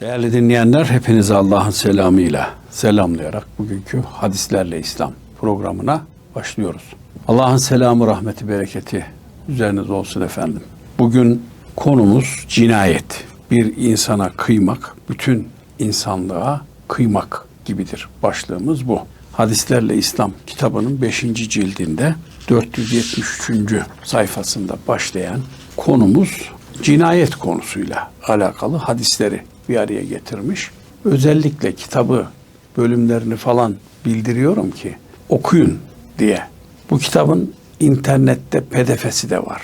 Değerli dinleyenler hepinizi Allah'ın selamıyla selamlayarak bugünkü Hadislerle İslam programına başlıyoruz. Allah'ın selamı, rahmeti, bereketi üzerinize olsun efendim. Bugün konumuz cinayet. Bir insana kıymak, bütün insanlığa kıymak gibidir. Başlığımız bu. Hadislerle İslam kitabının 5. cildinde 473. sayfasında başlayan konumuz cinayet konusuyla alakalı hadisleri bir araya getirmiş. Özellikle kitabı bölümlerini falan bildiriyorum ki okuyun diye. Bu kitabın internette pdf'si de var.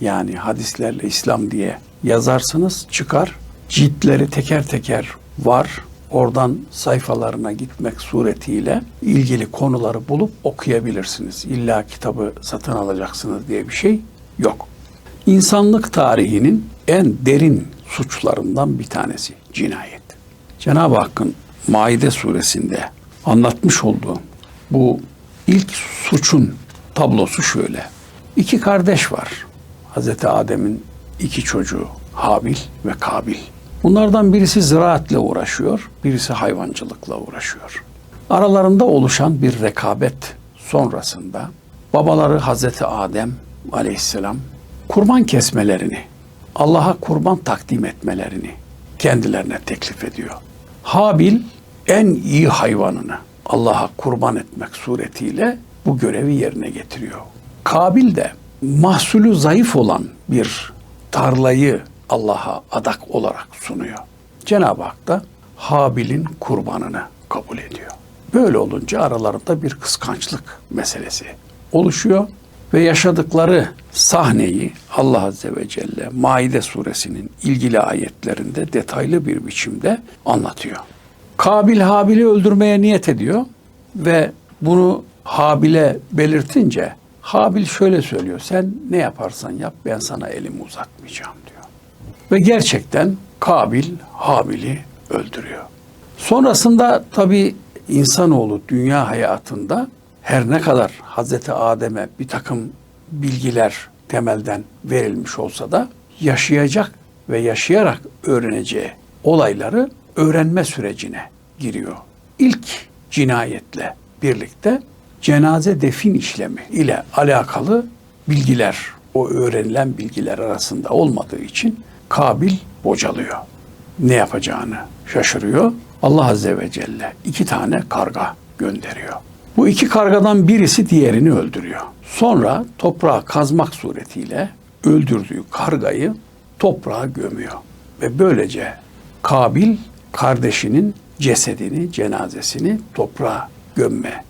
Yani hadislerle İslam diye yazarsınız çıkar. Ciltleri teker teker var. Oradan sayfalarına gitmek suretiyle ilgili konuları bulup okuyabilirsiniz. İlla kitabı satın alacaksınız diye bir şey yok. İnsanlık tarihinin en derin suçlarından bir tanesi cinayet. Cenab-ı Hakk'ın Maide suresinde anlatmış olduğu bu ilk suçun tablosu şöyle. İki kardeş var. Hazreti Adem'in iki çocuğu Habil ve Kabil. Bunlardan birisi ziraatle uğraşıyor, birisi hayvancılıkla uğraşıyor. Aralarında oluşan bir rekabet sonrasında babaları Hazreti Adem aleyhisselam kurban kesmelerini, Allah'a kurban takdim etmelerini kendilerine teklif ediyor. Habil en iyi hayvanını Allah'a kurban etmek suretiyle bu görevi yerine getiriyor. Kabil de mahsulü zayıf olan bir tarlayı Allah'a adak olarak sunuyor. Cenab-ı Hak da Habil'in kurbanını kabul ediyor. Böyle olunca aralarında bir kıskançlık meselesi oluşuyor ve yaşadıkları sahneyi Allah Azze ve Celle Maide suresinin ilgili ayetlerinde detaylı bir biçimde anlatıyor. Kabil Habil'i öldürmeye niyet ediyor ve bunu Habil'e belirtince Habil şöyle söylüyor. Sen ne yaparsan yap ben sana elimi uzatmayacağım diyor. Ve gerçekten Kabil Habil'i öldürüyor. Sonrasında tabi insanoğlu dünya hayatında her ne kadar Hazreti Adem'e bir takım bilgiler temelden verilmiş olsa da yaşayacak ve yaşayarak öğreneceği olayları öğrenme sürecine giriyor. İlk cinayetle birlikte cenaze defin işlemi ile alakalı bilgiler, o öğrenilen bilgiler arasında olmadığı için Kabil bocalıyor. Ne yapacağını şaşırıyor. Allah Azze ve Celle iki tane karga gönderiyor. Bu iki kargadan birisi diğerini öldürüyor. Sonra toprağa kazmak suretiyle öldürdüğü kargayı toprağa gömüyor. Ve böylece Kabil kardeşinin cesedini, cenazesini toprağa gömme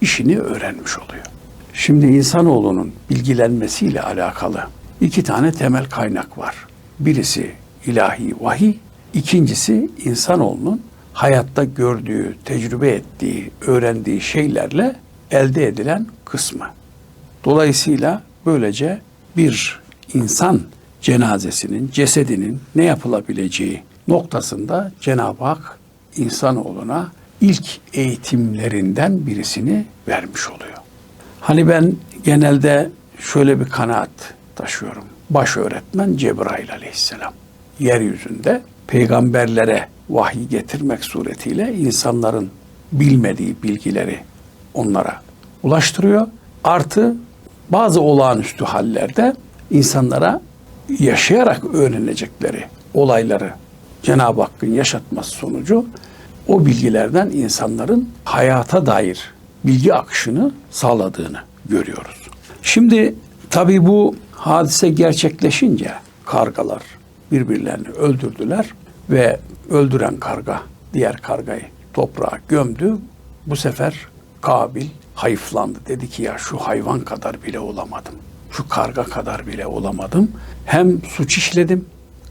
işini öğrenmiş oluyor. Şimdi insanoğlunun bilgilenmesiyle alakalı iki tane temel kaynak var. Birisi ilahi vahiy, ikincisi insanoğlunun hayatta gördüğü, tecrübe ettiği, öğrendiği şeylerle elde edilen kısmı. Dolayısıyla böylece bir insan cenazesinin, cesedinin ne yapılabileceği noktasında Cenab-ı Hak insanoğluna ilk eğitimlerinden birisini vermiş oluyor. Hani ben genelde şöyle bir kanaat taşıyorum. Baş öğretmen Cebrail aleyhisselam. Yeryüzünde peygamberlere vahiy getirmek suretiyle insanların bilmediği bilgileri onlara ulaştırıyor. Artı bazı olağanüstü hallerde insanlara yaşayarak öğrenecekleri olayları Cenab-ı Hakk'ın yaşatması sonucu o bilgilerden insanların hayata dair bilgi akışını sağladığını görüyoruz. Şimdi tabii bu hadise gerçekleşince kargalar birbirlerini öldürdüler ve öldüren karga diğer kargayı toprağa gömdü. Bu sefer Kabil hayıflandı. Dedi ki ya şu hayvan kadar bile olamadım. Şu karga kadar bile olamadım. Hem suç işledim,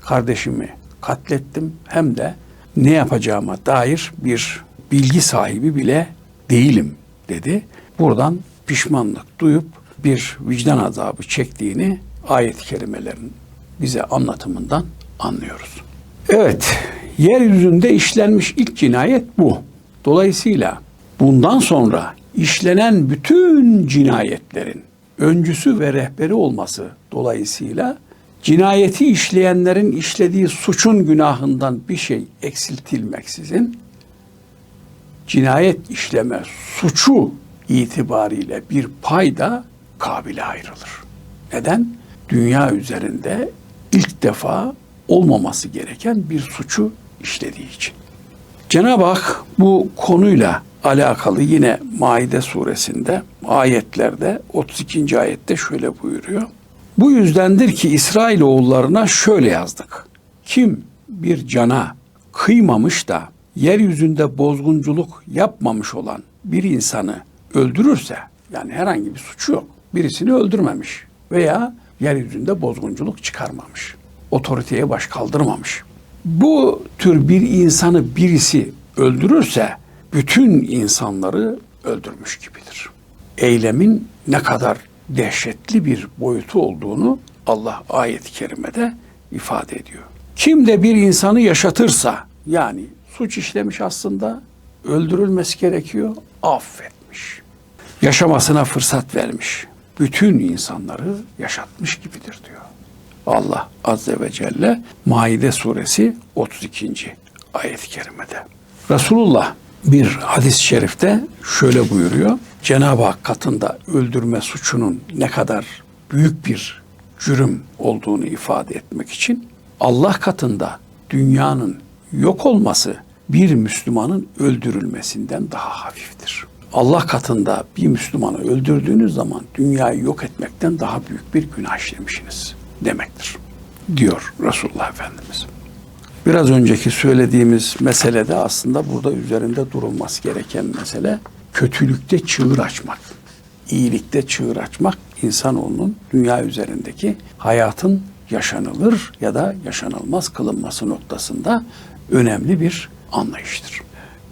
kardeşimi katlettim hem de ne yapacağıma dair bir bilgi sahibi bile değilim dedi. Buradan pişmanlık duyup bir vicdan azabı çektiğini ayet-i kerimelerin bize anlatımından anlıyoruz. Evet, yeryüzünde işlenmiş ilk cinayet bu. Dolayısıyla bundan sonra işlenen bütün cinayetlerin öncüsü ve rehberi olması dolayısıyla cinayeti işleyenlerin işlediği suçun günahından bir şey eksiltilmeksizin cinayet işleme suçu itibariyle bir payda kabile ayrılır. Neden? Dünya üzerinde ilk defa olmaması gereken bir suçu işlediği için. Cenab-ı Hak bu konuyla alakalı yine Maide suresinde ayetlerde 32. ayette şöyle buyuruyor. Bu yüzdendir ki İsrailoğullarına şöyle yazdık. Kim bir cana kıymamış da yeryüzünde bozgunculuk yapmamış olan bir insanı öldürürse yani herhangi bir suçu yok. Birisini öldürmemiş veya yeryüzünde bozgunculuk çıkarmamış. Otoriteye baş kaldırmamış. Bu tür bir insanı birisi öldürürse bütün insanları öldürmüş gibidir. Eylemin ne kadar dehşetli bir boyutu olduğunu Allah ayet-i kerimede ifade ediyor. Kim de bir insanı yaşatırsa yani suç işlemiş aslında öldürülmesi gerekiyor affetmiş. Yaşamasına fırsat vermiş. Bütün insanları yaşatmış gibidir diyor. Allah Azze ve Celle Maide suresi 32. ayet-i kerimede. Resulullah bir hadis-i şerifte şöyle buyuruyor. Cenab-ı Hak katında öldürme suçunun ne kadar büyük bir cürüm olduğunu ifade etmek için Allah katında dünyanın yok olması bir Müslümanın öldürülmesinden daha hafiftir. Allah katında bir Müslümanı öldürdüğünüz zaman dünyayı yok etmekten daha büyük bir günah işlemişsiniz demektir. Diyor Resulullah Efendimiz. Biraz önceki söylediğimiz mesele de aslında burada üzerinde durulması gereken mesele kötülükte çığır açmak, iyilikte çığır açmak insanoğlunun dünya üzerindeki hayatın yaşanılır ya da yaşanılmaz kılınması noktasında önemli bir anlayıştır.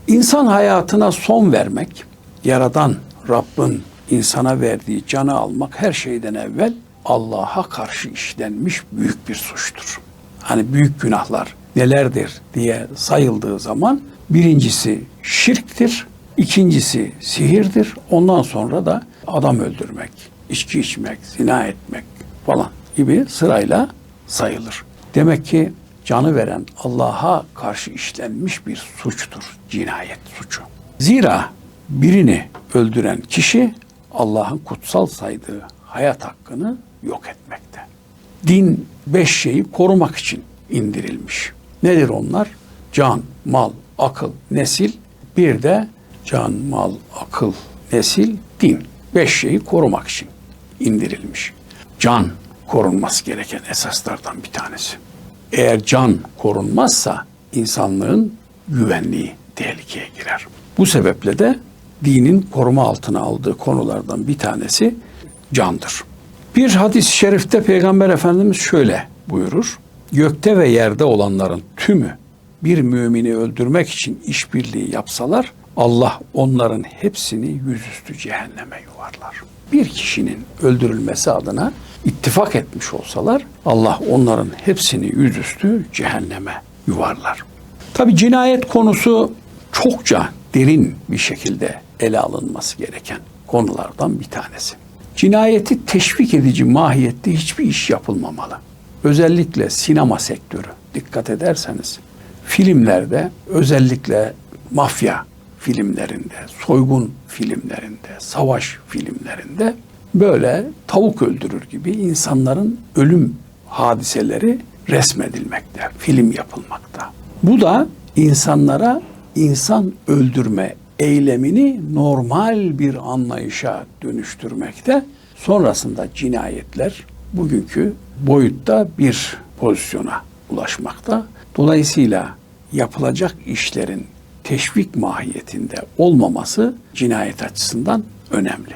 İnsan hayatına son vermek, yaradan Rabbin insana verdiği canı almak her şeyden evvel Allah'a karşı işlenmiş büyük bir suçtur. Hani büyük günahlar nelerdir diye sayıldığı zaman birincisi şirktir, ikincisi sihirdir, ondan sonra da adam öldürmek, içki içmek, zina etmek falan gibi sırayla sayılır. Demek ki canı veren Allah'a karşı işlenmiş bir suçtur, cinayet suçu. Zira birini öldüren kişi Allah'ın kutsal saydığı hayat hakkını yok etmekte. Din beş şeyi korumak için indirilmiş. Nedir onlar? Can, mal, akıl, nesil, bir de can, mal, akıl, nesil, din. Beş şeyi korumak için indirilmiş. Can korunması gereken esaslardan bir tanesi. Eğer can korunmazsa insanlığın güvenliği tehlikeye girer. Bu sebeple de dinin koruma altına aldığı konulardan bir tanesi candır. Bir hadis-i şerifte Peygamber Efendimiz şöyle buyurur. Gökte ve yerde olanların tümü bir mümini öldürmek için işbirliği yapsalar Allah onların hepsini yüzüstü cehenneme yuvarlar. Bir kişinin öldürülmesi adına ittifak etmiş olsalar Allah onların hepsini yüzüstü cehenneme yuvarlar. Tabi cinayet konusu çokça derin bir şekilde ele alınması gereken konulardan bir tanesi. Cinayeti teşvik edici mahiyette hiçbir iş yapılmamalı. Özellikle sinema sektörü dikkat ederseniz filmlerde özellikle mafya filmlerinde, soygun filmlerinde, savaş filmlerinde böyle tavuk öldürür gibi insanların ölüm hadiseleri resmedilmekte, film yapılmakta. Bu da insanlara insan öldürme eylemini normal bir anlayışa dönüştürmekte. Sonrasında cinayetler bugünkü boyutta bir pozisyona ulaşmakta. Dolayısıyla yapılacak işlerin teşvik mahiyetinde olmaması cinayet açısından önemli.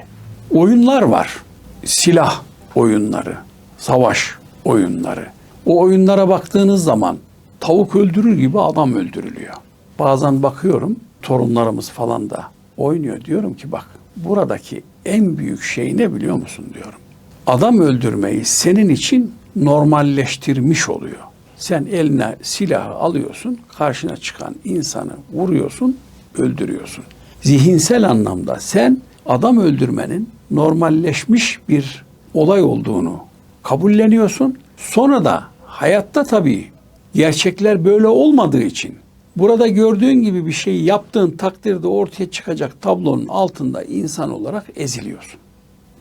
Oyunlar var. Silah oyunları, savaş oyunları. O oyunlara baktığınız zaman tavuk öldürür gibi adam öldürülüyor. Bazen bakıyorum torunlarımız falan da oynuyor. Diyorum ki bak buradaki en büyük şey ne biliyor musun diyorum. Adam öldürmeyi senin için normalleştirmiş oluyor. Sen eline silahı alıyorsun, karşına çıkan insanı vuruyorsun, öldürüyorsun. Zihinsel anlamda sen adam öldürmenin normalleşmiş bir olay olduğunu kabulleniyorsun. Sonra da hayatta tabii gerçekler böyle olmadığı için burada gördüğün gibi bir şey yaptığın takdirde ortaya çıkacak tablonun altında insan olarak eziliyorsun.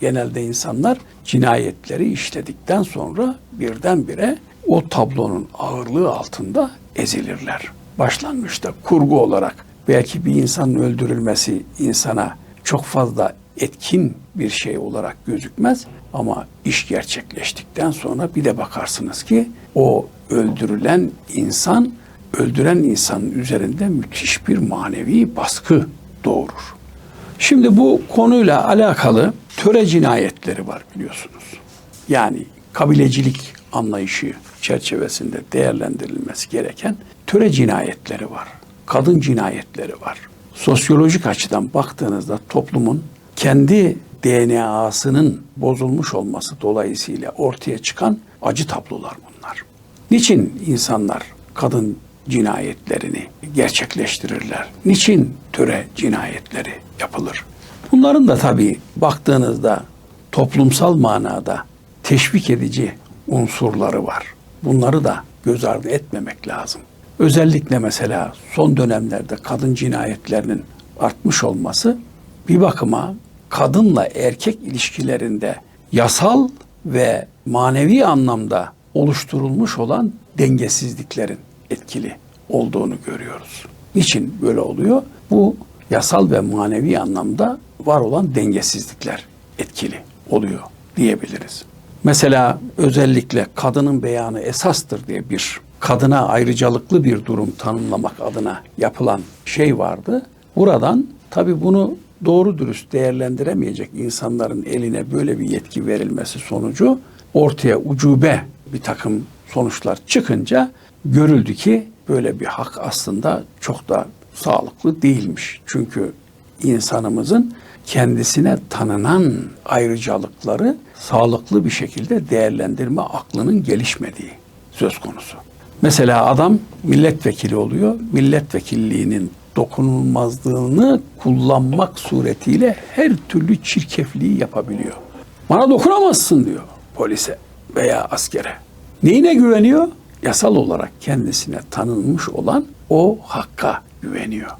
Genelde insanlar cinayetleri işledikten sonra birdenbire o tablonun ağırlığı altında ezilirler. Başlangıçta kurgu olarak belki bir insanın öldürülmesi insana çok fazla etkin bir şey olarak gözükmez ama iş gerçekleştikten sonra bir de bakarsınız ki o öldürülen insan öldüren insanın üzerinde müthiş bir manevi baskı doğurur. Şimdi bu konuyla alakalı töre cinayetleri var biliyorsunuz. Yani kabilecilik anlayışı çerçevesinde değerlendirilmesi gereken töre cinayetleri var. Kadın cinayetleri var. Sosyolojik açıdan baktığınızda toplumun kendi DNA'sının bozulmuş olması dolayısıyla ortaya çıkan acı tablolar bunlar. Niçin insanlar kadın cinayetlerini gerçekleştirirler? Niçin töre cinayetleri yapılır? Bunların da tabii baktığınızda toplumsal manada teşvik edici unsurları var. Bunları da göz ardı etmemek lazım. Özellikle mesela son dönemlerde kadın cinayetlerinin artmış olması bir bakıma kadınla erkek ilişkilerinde yasal ve manevi anlamda oluşturulmuş olan dengesizliklerin etkili olduğunu görüyoruz. Niçin böyle oluyor? Bu yasal ve manevi anlamda var olan dengesizlikler etkili oluyor diyebiliriz. Mesela özellikle kadının beyanı esastır diye bir kadına ayrıcalıklı bir durum tanımlamak adına yapılan şey vardı. Buradan tabii bunu doğru dürüst değerlendiremeyecek insanların eline böyle bir yetki verilmesi sonucu ortaya ucube bir takım sonuçlar çıkınca görüldü ki böyle bir hak aslında çok da sağlıklı değilmiş. Çünkü insanımızın kendisine tanınan ayrıcalıkları sağlıklı bir şekilde değerlendirme aklının gelişmediği söz konusu. Mesela adam milletvekili oluyor. Milletvekilliğinin dokunulmazlığını kullanmak suretiyle her türlü çirkefliği yapabiliyor. Bana dokunamazsın diyor polise veya askere. Neyine güveniyor? Yasal olarak kendisine tanınmış olan o hakka güveniyor.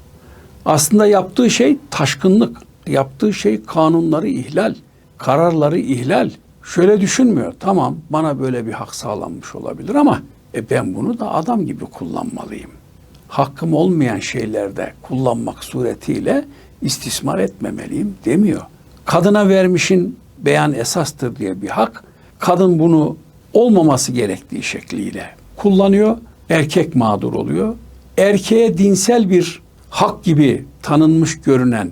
Aslında yaptığı şey taşkınlık, yaptığı şey kanunları ihlal, kararları ihlal. Şöyle düşünmüyor. Tamam bana böyle bir hak sağlanmış olabilir ama e ben bunu da adam gibi kullanmalıyım. Hakkım olmayan şeylerde kullanmak suretiyle istismar etmemeliyim demiyor. Kadına vermişin beyan esastır diye bir hak. Kadın bunu olmaması gerektiği şekliyle kullanıyor. Erkek mağdur oluyor. Erkeğe dinsel bir hak gibi tanınmış görünen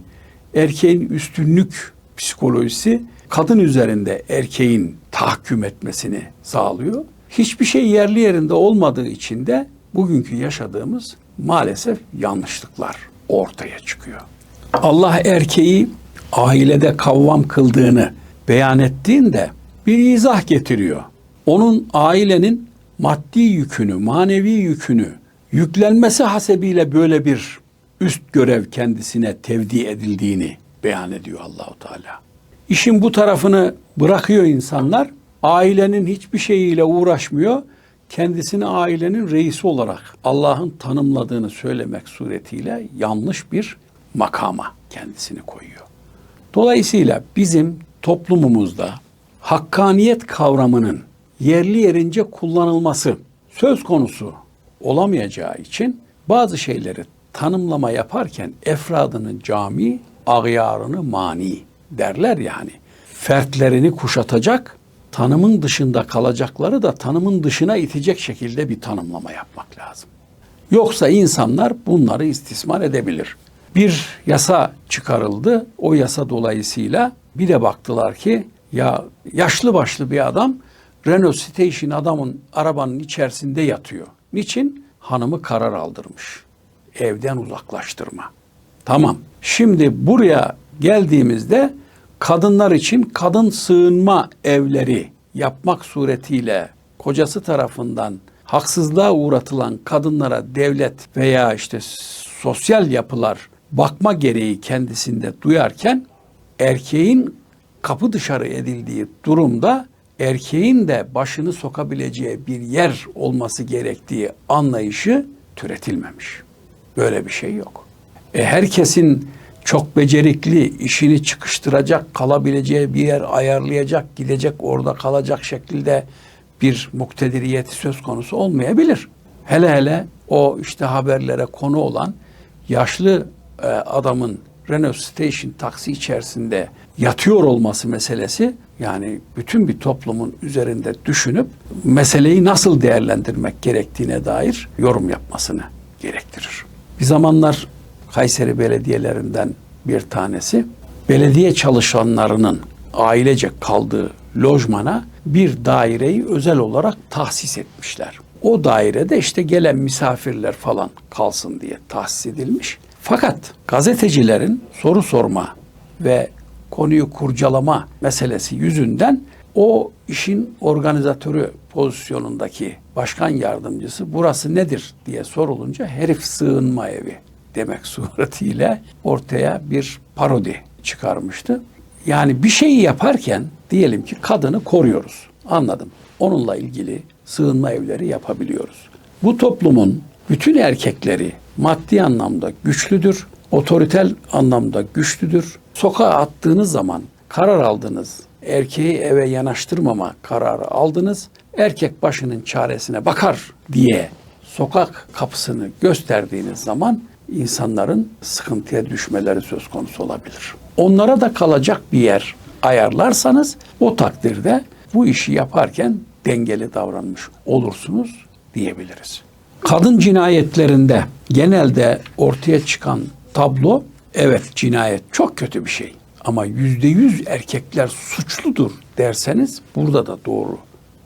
erkeğin üstünlük psikolojisi kadın üzerinde erkeğin tahakküm etmesini sağlıyor. Hiçbir şey yerli yerinde olmadığı için de bugünkü yaşadığımız maalesef yanlışlıklar ortaya çıkıyor. Allah erkeği ailede kavvam kıldığını beyan ettiğinde bir izah getiriyor. Onun ailenin maddi yükünü, manevi yükünü yüklenmesi hasebiyle böyle bir üst görev kendisine tevdi edildiğini beyan ediyor Allahu Teala. İşin bu tarafını bırakıyor insanlar. Ailenin hiçbir şeyiyle uğraşmıyor. Kendisini ailenin reisi olarak Allah'ın tanımladığını söylemek suretiyle yanlış bir makama kendisini koyuyor. Dolayısıyla bizim toplumumuzda hakkaniyet kavramının yerli yerince kullanılması söz konusu olamayacağı için bazı şeyleri tanımlama yaparken efradını cami, ağyarını mani derler yani. Fertlerini kuşatacak, tanımın dışında kalacakları da tanımın dışına itecek şekilde bir tanımlama yapmak lazım. Yoksa insanlar bunları istismar edebilir. Bir yasa çıkarıldı. O yasa dolayısıyla bir de baktılar ki ya yaşlı başlı bir adam Renault Station adamın arabanın içerisinde yatıyor. Niçin? Hanımı karar aldırmış. Evden uzaklaştırma. Tamam. Şimdi buraya geldiğimizde kadınlar için kadın sığınma evleri yapmak suretiyle kocası tarafından haksızlığa uğratılan kadınlara devlet veya işte sosyal yapılar bakma gereği kendisinde duyarken erkeğin kapı dışarı edildiği durumda erkeğin de başını sokabileceği bir yer olması gerektiği anlayışı türetilmemiş. Böyle bir şey yok. E herkesin çok becerikli, işini çıkıştıracak, kalabileceği bir yer ayarlayacak, gidecek orada kalacak şekilde bir muktediriyeti söz konusu olmayabilir. Hele hele o işte haberlere konu olan yaşlı e, adamın Renault Station taksi içerisinde yatıyor olması meselesi yani bütün bir toplumun üzerinde düşünüp meseleyi nasıl değerlendirmek gerektiğine dair yorum yapmasını gerektirir. Bir zamanlar Kayseri belediyelerinden bir tanesi belediye çalışanlarının ailece kaldığı lojmana bir daireyi özel olarak tahsis etmişler. O dairede işte gelen misafirler falan kalsın diye tahsis edilmiş. Fakat gazetecilerin soru sorma ve konuyu kurcalama meselesi yüzünden o işin organizatörü pozisyonundaki başkan yardımcısı burası nedir diye sorulunca herif sığınma evi demek suretiyle ortaya bir parodi çıkarmıştı. Yani bir şeyi yaparken diyelim ki kadını koruyoruz. Anladım. Onunla ilgili sığınma evleri yapabiliyoruz. Bu toplumun bütün erkekleri maddi anlamda güçlüdür, otoritel anlamda güçlüdür. Sokağa attığınız zaman karar aldınız. Erkeği eve yanaştırmama kararı aldınız. Erkek başının çaresine bakar diye sokak kapısını gösterdiğiniz zaman insanların sıkıntıya düşmeleri söz konusu olabilir. Onlara da kalacak bir yer ayarlarsanız o takdirde bu işi yaparken dengeli davranmış olursunuz diyebiliriz. Kadın cinayetlerinde genelde ortaya çıkan tablo evet cinayet çok kötü bir şey ama yüzde yüz erkekler suçludur derseniz burada da doğru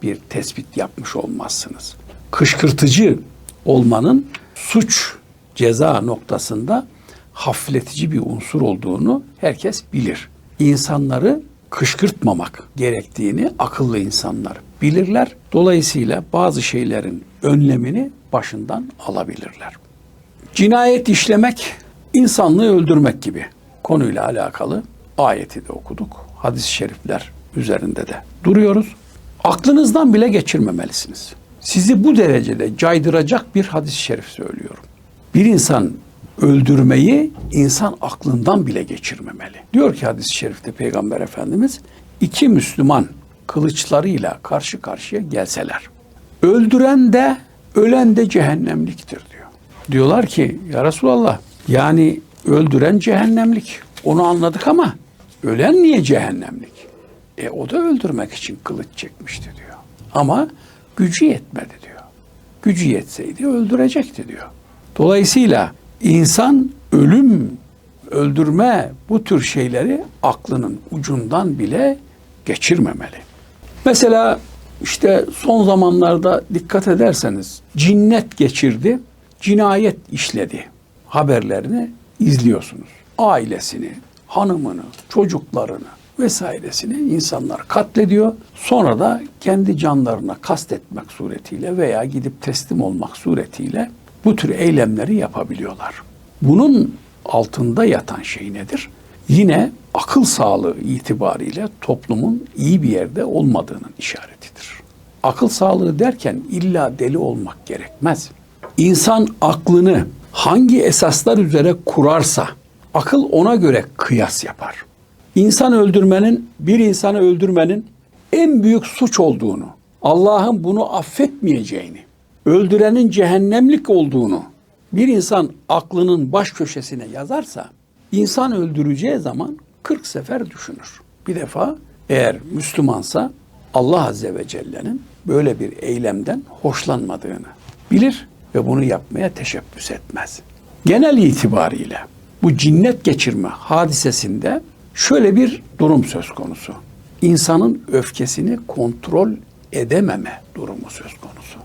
bir tespit yapmış olmazsınız. Kışkırtıcı olmanın suç ceza noktasında hafifletici bir unsur olduğunu herkes bilir. İnsanları kışkırtmamak gerektiğini akıllı insanlar bilirler. Dolayısıyla bazı şeylerin önlemini başından alabilirler. Cinayet işlemek insanlığı öldürmek gibi konuyla alakalı ayeti de okuduk. Hadis-i şerifler üzerinde de duruyoruz. Aklınızdan bile geçirmemelisiniz. Sizi bu derecede caydıracak bir hadis-i şerif söylüyorum. Bir insan öldürmeyi insan aklından bile geçirmemeli. Diyor ki hadis-i şerifte Peygamber Efendimiz iki Müslüman kılıçlarıyla karşı karşıya gelseler. Öldüren de ölen de cehennemliktir diyor. Diyorlar ki ya Resulallah yani öldüren cehennemlik onu anladık ama ölen niye cehennemlik? E o da öldürmek için kılıç çekmişti diyor. Ama gücü yetmedi diyor. Gücü yetseydi öldürecekti diyor. Dolayısıyla insan ölüm, öldürme bu tür şeyleri aklının ucundan bile geçirmemeli. Mesela işte son zamanlarda dikkat ederseniz cinnet geçirdi, cinayet işledi haberlerini izliyorsunuz. Ailesini, hanımını, çocuklarını vesairesini insanlar katlediyor. Sonra da kendi canlarına kastetmek suretiyle veya gidip teslim olmak suretiyle bu tür eylemleri yapabiliyorlar. Bunun altında yatan şey nedir? Yine akıl sağlığı itibariyle toplumun iyi bir yerde olmadığının işaretidir. Akıl sağlığı derken illa deli olmak gerekmez. İnsan aklını hangi esaslar üzere kurarsa akıl ona göre kıyas yapar. İnsan öldürmenin, bir insanı öldürmenin en büyük suç olduğunu, Allah'ın bunu affetmeyeceğini, öldürenin cehennemlik olduğunu bir insan aklının baş köşesine yazarsa insan öldüreceği zaman 40 sefer düşünür. Bir defa eğer Müslümansa Allah Azze ve Celle'nin böyle bir eylemden hoşlanmadığını bilir ve bunu yapmaya teşebbüs etmez. Genel itibariyle bu cinnet geçirme hadisesinde şöyle bir durum söz konusu. İnsanın öfkesini kontrol edememe durumu söz konusu.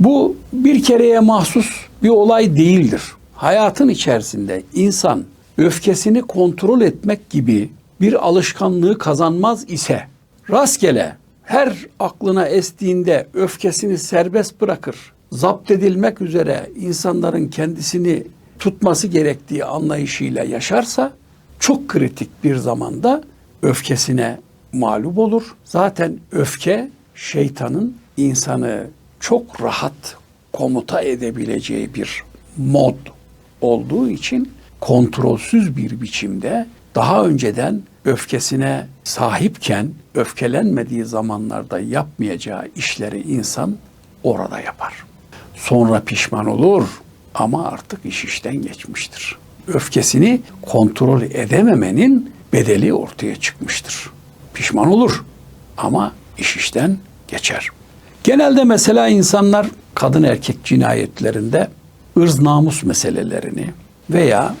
Bu bir kereye mahsus bir olay değildir. Hayatın içerisinde insan öfkesini kontrol etmek gibi bir alışkanlığı kazanmaz ise rastgele her aklına estiğinde öfkesini serbest bırakır. Zapt edilmek üzere insanların kendisini tutması gerektiği anlayışıyla yaşarsa çok kritik bir zamanda öfkesine mağlup olur. Zaten öfke şeytanın insanı çok rahat komuta edebileceği bir mod olduğu için kontrolsüz bir biçimde daha önceden öfkesine sahipken öfkelenmediği zamanlarda yapmayacağı işleri insan orada yapar. Sonra pişman olur ama artık iş işten geçmiştir. Öfkesini kontrol edememenin bedeli ortaya çıkmıştır. Pişman olur ama iş işten geçer. Genelde mesela insanlar kadın erkek cinayetlerinde ırz namus meselelerini veya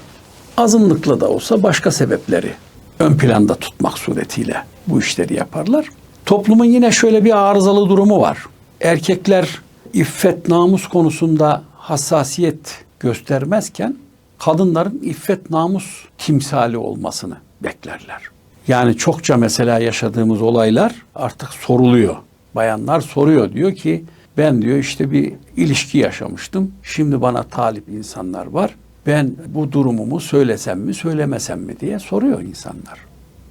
azınlıkla da olsa başka sebepleri ön planda tutmak suretiyle bu işleri yaparlar. Toplumun yine şöyle bir arızalı durumu var. Erkekler iffet namus konusunda hassasiyet göstermezken kadınların iffet namus timsali olmasını beklerler. Yani çokça mesela yaşadığımız olaylar artık soruluyor. Bayanlar soruyor diyor ki ben diyor işte bir ilişki yaşamıştım. Şimdi bana talip insanlar var. Ben bu durumumu söylesem mi söylemesem mi diye soruyor insanlar.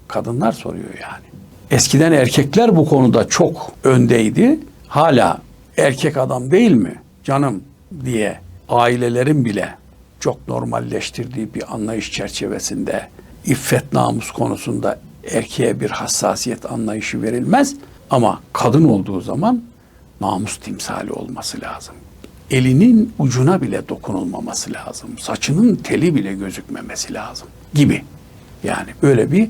Kadınlar soruyor yani. Eskiden erkekler bu konuda çok öndeydi. Hala erkek adam değil mi canım diye ailelerin bile çok normalleştirdiği bir anlayış çerçevesinde iffet namus konusunda erkeğe bir hassasiyet anlayışı verilmez ama kadın olduğu zaman namus timsali olması lazım. Elinin ucuna bile dokunulmaması lazım. Saçının teli bile gözükmemesi lazım gibi. Yani böyle bir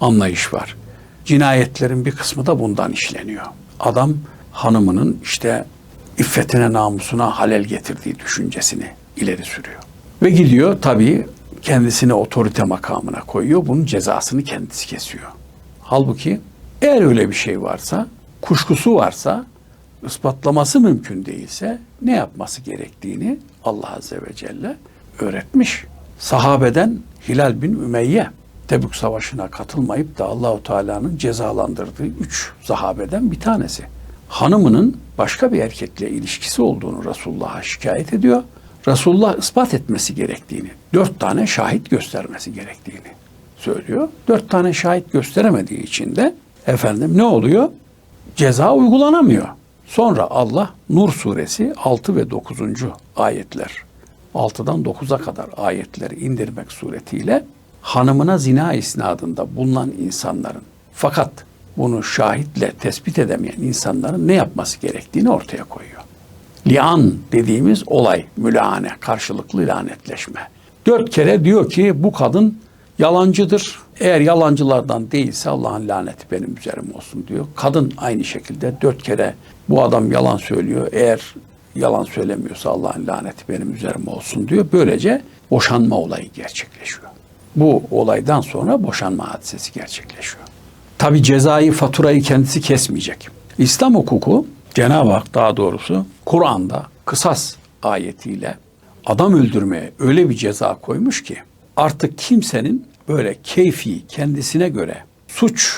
anlayış var. Cinayetlerin bir kısmı da bundan işleniyor. Adam hanımının işte iffetine namusuna halel getirdiği düşüncesini ileri sürüyor. Ve gidiyor tabii kendisini otorite makamına koyuyor. Bunun cezasını kendisi kesiyor. Halbuki eğer öyle bir şey varsa, kuşkusu varsa, ispatlaması mümkün değilse ne yapması gerektiğini Allah Azze ve Celle öğretmiş. Sahabeden Hilal bin Ümeyye Tebük Savaşı'na katılmayıp da Allahu Teala'nın cezalandırdığı üç sahabeden bir tanesi. Hanımının başka bir erkekle ilişkisi olduğunu Resulullah'a şikayet ediyor. Resulullah ispat etmesi gerektiğini, dört tane şahit göstermesi gerektiğini söylüyor. Dört tane şahit gösteremediği için de efendim ne oluyor? Ceza uygulanamıyor. Sonra Allah Nur suresi 6 ve 9. ayetler 6'dan 9'a kadar ayetleri indirmek suretiyle hanımına zina isnadında bulunan insanların fakat bunu şahitle tespit edemeyen insanların ne yapması gerektiğini ortaya koyuyor. Lian dediğimiz olay, mülahane, karşılıklı lanetleşme. Dört kere diyor ki bu kadın yalancıdır. Eğer yalancılardan değilse Allah'ın laneti benim üzerim olsun diyor. Kadın aynı şekilde dört kere bu adam yalan söylüyor. Eğer yalan söylemiyorsa Allah'ın laneti benim üzerim olsun diyor. Böylece boşanma olayı gerçekleşiyor. Bu olaydan sonra boşanma hadisesi gerçekleşiyor. Tabi cezayı, faturayı kendisi kesmeyecek. İslam hukuku Cenab-ı Hak daha doğrusu Kur'an'da kısas ayetiyle adam öldürmeye öyle bir ceza koymuş ki artık kimsenin böyle keyfi kendisine göre suç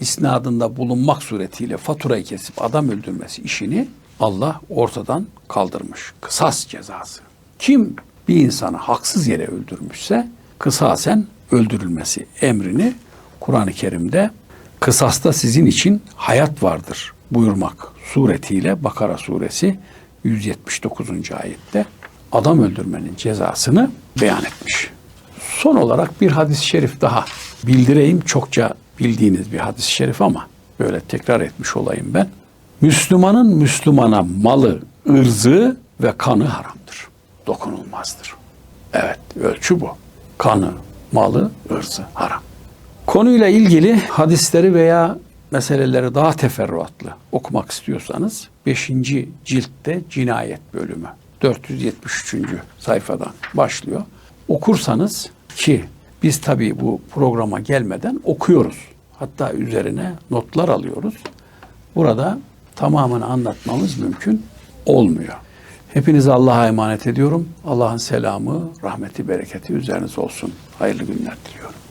isnadında bulunmak suretiyle faturayı kesip adam öldürmesi işini Allah ortadan kaldırmış. Kısas cezası. Kim bir insanı haksız yere öldürmüşse kısasen öldürülmesi emrini Kur'an-ı Kerim'de kısasta sizin için hayat vardır buyurmak suretiyle Bakara suresi 179. ayette adam öldürmenin cezasını beyan etmiş. Son olarak bir hadis-i şerif daha bildireyim. Çokça bildiğiniz bir hadis-i şerif ama böyle tekrar etmiş olayım ben. Müslümanın Müslümana malı, ırzı ve kanı haramdır. Dokunulmazdır. Evet, ölçü bu. Kanı, malı, ırzı haram. Konuyla ilgili hadisleri veya meseleleri daha teferruatlı okumak istiyorsanız 5. ciltte cinayet bölümü 473. sayfadan başlıyor. Okursanız ki biz tabii bu programa gelmeden okuyoruz. Hatta üzerine notlar alıyoruz. Burada tamamını anlatmamız mümkün olmuyor. Hepinizi Allah'a emanet ediyorum. Allah'ın selamı, rahmeti, bereketi üzerinize olsun. Hayırlı günler diliyorum.